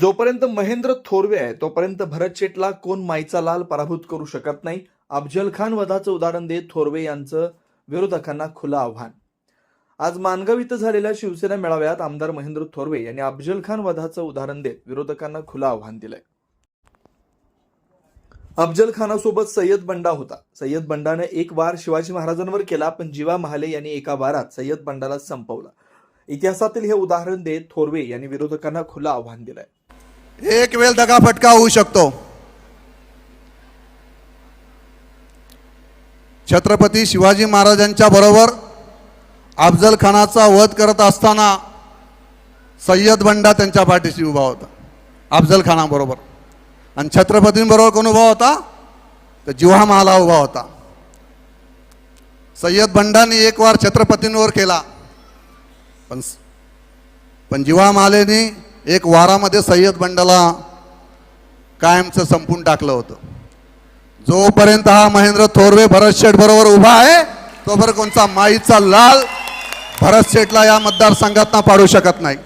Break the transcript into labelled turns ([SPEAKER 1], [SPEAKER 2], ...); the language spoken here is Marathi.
[SPEAKER 1] जोपर्यंत महेंद्र थोरवे आहे तोपर्यंत भरत शेटला कोण माईचा लाल पराभूत करू शकत नाही? अफजल खान वधाचं उदाहरण देत थोरवे यांचं विरोधकांना खुलं आव्हान. आज मानगाव इथं झालेल्या शिवसेना मेळाव्यात आमदार महेंद्र थोरवे यांनी अफजल खान वधाचं उदाहरण देत विरोधकांना खुलं आव्हान दिलंय. अफजल खानासोबत सय्यद बंडा होता. सय्यद बंडाने एक वार शिवाजी महाराजांवर केला पण जीवा महाले यांनी एका वारात सय्यद बंडाला संपवला. इतिहासातील हे उदाहरण देत थोरवे यांनी विरोधकांना खुलं आव्हान दिलंय.
[SPEAKER 2] एक वेळ दगाफटका होऊ शकतो. छत्रपती शिवाजी महाराजांच्या बरोबर अफजल खानाचा वध करत असताना सय्यद बंडा त्यांच्या पाठीशी उभा होता अफजल खानाबरोबर आणि छत्रपतींबरोबर कोण उभा होता? तर जिव्हा महाला उभा होता. सय्यद बंडाने एक वार छत्रपतींवर केला. पण पण जिव्हा महालेनी एक वारामध्ये सय्यद बंडाला कायमचं संपून टाकलं होतं. जोपर्यंत हा महेंद्र थोरवे भरत शेठ बरोबर उभा आहे तोपर्यंत कोणता माईचा लाल भरत शेठला या मतदारसंघात पाडू शकत नाही.